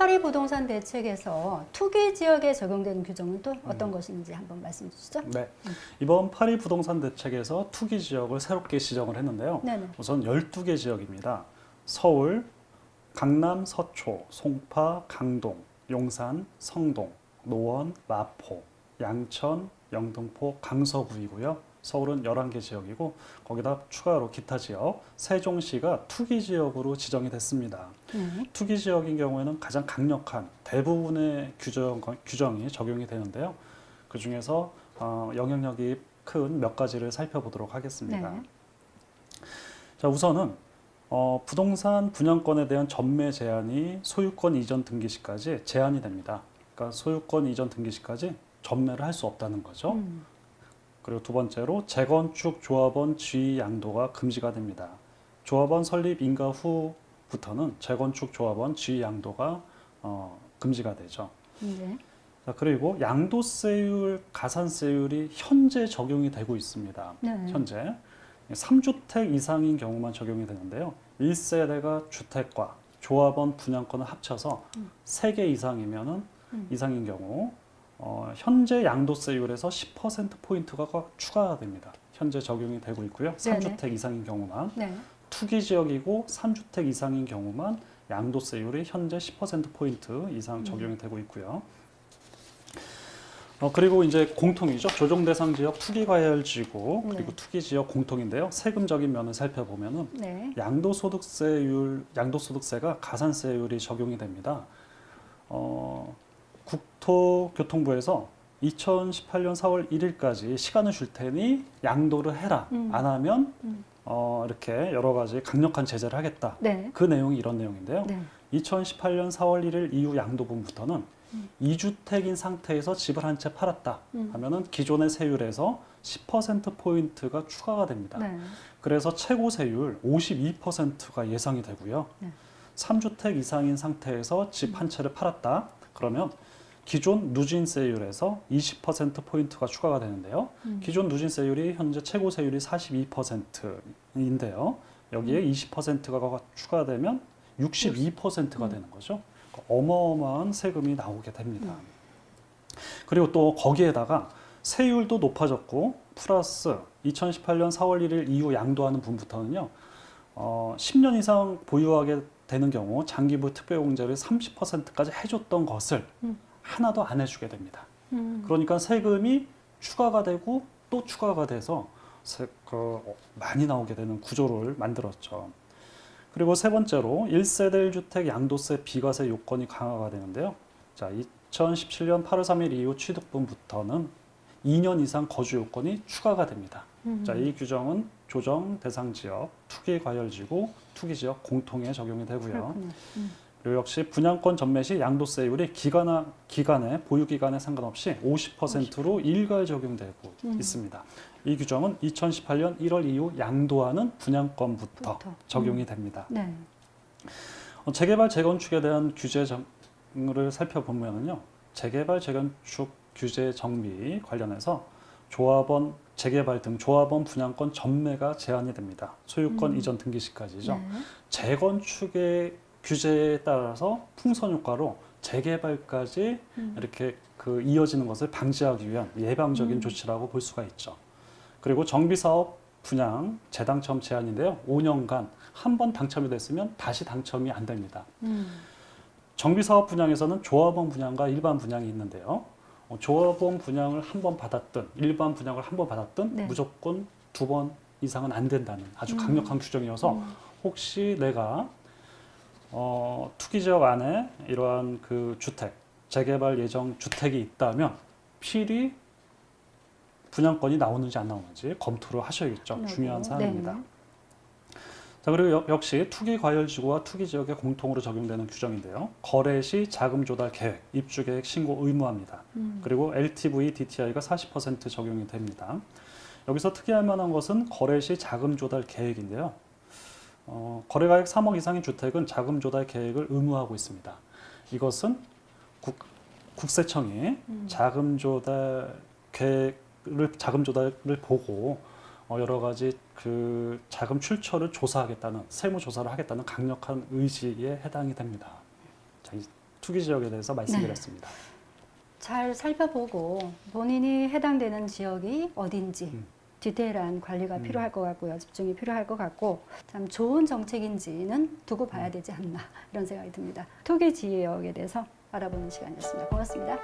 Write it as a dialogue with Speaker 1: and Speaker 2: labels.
Speaker 1: 파리 부동산 대책에서 투기 지역에 적용되는 규정은 또 어떤
Speaker 2: 음.
Speaker 1: 것인지 한번 말씀해 주시죠.
Speaker 2: 네. 이번 파리 부동산 대책에서 투기 지역을 새롭게 지정을 했는데요.
Speaker 1: 네네.
Speaker 2: 우선 12개 지역입니다. 서울, 강남, 서초, 송파, 강동, 용산, 성동, 노원, 마포, 양천, 영등포, 강서구이고요. 서울은 11개 지역이고 거기다 추가로 기타 지역 세종시가 투기 지역으로 지정이 됐습니다.
Speaker 1: 네.
Speaker 2: 투기 지역인 경우에는 가장 강력한 대부분의 규정, 규정이 적용이 되는데요. 그 중에서 어, 영향력이 큰 몇 가지를 살펴보도록 하겠습니다.
Speaker 1: 네.
Speaker 2: 자, 우선은 어, 부동산 분양권에 대한 전매 제한이 소유권 이전 등기 시까지 제한이 됩니다. 그러니까 소유권 이전 등기 시까지 전매를 할 수 없다는 거죠.
Speaker 1: 음.
Speaker 2: 그리고 두 번째로 재건축 조합원 지위 양도가 금지가 됩니다. 조합원 설립 인가 후부터는 재건축 조합원 지위 양도가 어, 금지가 되죠.
Speaker 1: 네.
Speaker 2: 자, 그리고 양도세율, 가산세율이 현재 적용이 되고 있습니다.
Speaker 1: 네.
Speaker 2: 현재 3주택 이상인 경우만 적용이 되는데요. 1세대가 주택과 조합원 분양권을 합쳐서
Speaker 1: 음.
Speaker 2: 3개 이상이면은
Speaker 1: 음.
Speaker 2: 이상인 경우 어, 현재 양도세율에서 10% 포인트가 추가가 됩니다. 현재 적용이 되고 있고요.
Speaker 1: 네네.
Speaker 2: 3주택 이상인 경우만
Speaker 1: 네.
Speaker 2: 투기 지역이고 3주택 이상인 경우만 양도세율이 현재 10% 포인트 이상 적용이 되고 있고요. 어, 그리고 이제 공통이죠. 조정 대상 지역 투기 과열 지구 그리고
Speaker 1: 네.
Speaker 2: 투기 지역 공통인데요. 세금적인 면을 살펴보면은
Speaker 1: 네.
Speaker 2: 양도소득세율, 양도소득세가 가산세율이 적용이 됩니다. 어, 국토교통부에서 2018년 4월 1일까지 시간을 줄 테니 양도를 해라.
Speaker 1: 음.
Speaker 2: 안 하면
Speaker 1: 음.
Speaker 2: 어, 이렇게 여러 가지 강력한 제재를 하겠다.
Speaker 1: 네.
Speaker 2: 그 내용이 이런 내용인데요.
Speaker 1: 네.
Speaker 2: 2018년 4월 1일 이후 양도분부터는
Speaker 1: 음.
Speaker 2: 이 2주택인 상태에서 집을 한 채 팔았다
Speaker 1: 음.
Speaker 2: 하면은 기존의 세율에서 10% 포인트가 추가가 됩니다.
Speaker 1: 네.
Speaker 2: 그래서 최고 세율 52%가 예상이 되고요.
Speaker 1: 네.
Speaker 2: 3주택 이상인 상태에서 집 한 채를 팔았다. 그러면 기존 누진 세율에서 20% 포인트가 추가가 되는데요.
Speaker 1: 음.
Speaker 2: 기존 누진 세율이 현재 최고 세율이 42%인데요. 여기에
Speaker 1: 음.
Speaker 2: 20%가 추가되면 62%가
Speaker 1: 음.
Speaker 2: 되는 거죠. 어마어마한 세금이 나오게 됩니다.
Speaker 1: 음.
Speaker 2: 그리고 또 거기에다가 세율도 높아졌고 플러스 2018년 4월 1일 이후 양도하는 분부터는요. 어, 10년 이상 보유하게 되는 경우 장기부 특별공제를 30%까지 해줬던 것을
Speaker 1: 음.
Speaker 2: 하나도 안 해주게 됩니다.
Speaker 1: 음.
Speaker 2: 그러니까 세금이 추가가 되고 또 추가가 돼서 세, 그, 어, 많이 나오게 되는 구조를 만들었죠. 그리고 세 번째로 1세대 1주택 양도세 비과세 요건이 강화가 되는데요. 자, 2017년 8월 3일 이후 취득분부터는 2년 이상 거주 요건이 추가가 됩니다.
Speaker 1: 음.
Speaker 2: 자, 이 규정은 조정 대상 지역, 투기 과열 지구, 투기 지역 공통에 적용이 되고요.
Speaker 1: 음.
Speaker 2: 그리고 역시 분양권 전매 시 양도세율이 기간화, 기간에 보유 기간에 상관없이 50%로 일괄 적용되고
Speaker 1: 음.
Speaker 2: 있습니다. 이 규정은 2018년 1월 이후 양도하는 분양권부터
Speaker 1: 부터.
Speaker 2: 적용이 됩니다.
Speaker 1: 네.
Speaker 2: 어, 재개발 재건축에 대한 규제를 살펴보면요, 재개발 재건축 규제 정비 관련해서 조합원 재개발 등 조합원 분양권 전매가 제한이 됩니다. 소유권
Speaker 1: 음.
Speaker 2: 이전 등기 시까지죠.
Speaker 1: 네.
Speaker 2: 재건축의 규제에 따라서 풍선 효과로 재개발까지
Speaker 1: 음.
Speaker 2: 이렇게 그 이어지는 것을 방지하기 위한 예방적인
Speaker 1: 음.
Speaker 2: 조치라고 볼 수가 있죠. 그리고 정비사업 분양 재당첨 제한인데요. 5년간 한 번 당첨이 됐으면 다시 당첨이 안 됩니다.
Speaker 1: 음.
Speaker 2: 정비사업 분양에서는 조합원 분양과 일반 분양이 있는데요. 어, 조합원 분양을 한 번 받았든 일반 분양을 한 번 받았든
Speaker 1: 네.
Speaker 2: 무조건 두 번 이상은 안 된다는 아주
Speaker 1: 음.
Speaker 2: 강력한 규정이어서
Speaker 1: 음.
Speaker 2: 혹시 내가 어, 투기 지역 안에 이러한 그 주택 재개발 예정 주택이 있다면 필히 분양권이 나오는지 안 나오는지 검토를 하셔야겠죠.
Speaker 1: 네.
Speaker 2: 중요한 사항입니다.
Speaker 1: 네.
Speaker 2: 자 그리고 여- 역시 투기 과열 지구와 투기 지역에 공통으로 적용되는 규정인데요. 거래 시 자금 조달 계획, 입주 계획 신고 의무화입니다.
Speaker 1: 음.
Speaker 2: 그리고 LTV, DTI가 40% 적용이 됩니다. 여기서 특이할 만한 것은 거래 시 자금 조달 계획인데요. 어, 거래가액 3억 이상의 주택은 자금 조달 계획을 의무화하고 있습니다. 이것은 국, 국세청이
Speaker 1: 음.
Speaker 2: 자금 조달 계획을 자금 조달을 보고 어, 여러 가지 그 자금 출처를 조사하겠다는 세무 조사를 하겠다는 강력한 의지에 해당이 됩니다. 자, 이 투기 지역에 대해서 말씀드렸습니다.
Speaker 1: 잘 살펴보고 본인이 해당되는 지역이 어딘지
Speaker 2: 음.
Speaker 1: 디테일한 관리가
Speaker 2: 음.
Speaker 1: 필요할 것 같고요. 집중이 필요할 것 같고 참 좋은 정책인지는 두고 봐야
Speaker 2: 음.
Speaker 1: 되지 않나 이런 생각이 듭니다. 투기 지역에 대해서 알아보는 시간이었습니다. 고맙습니다.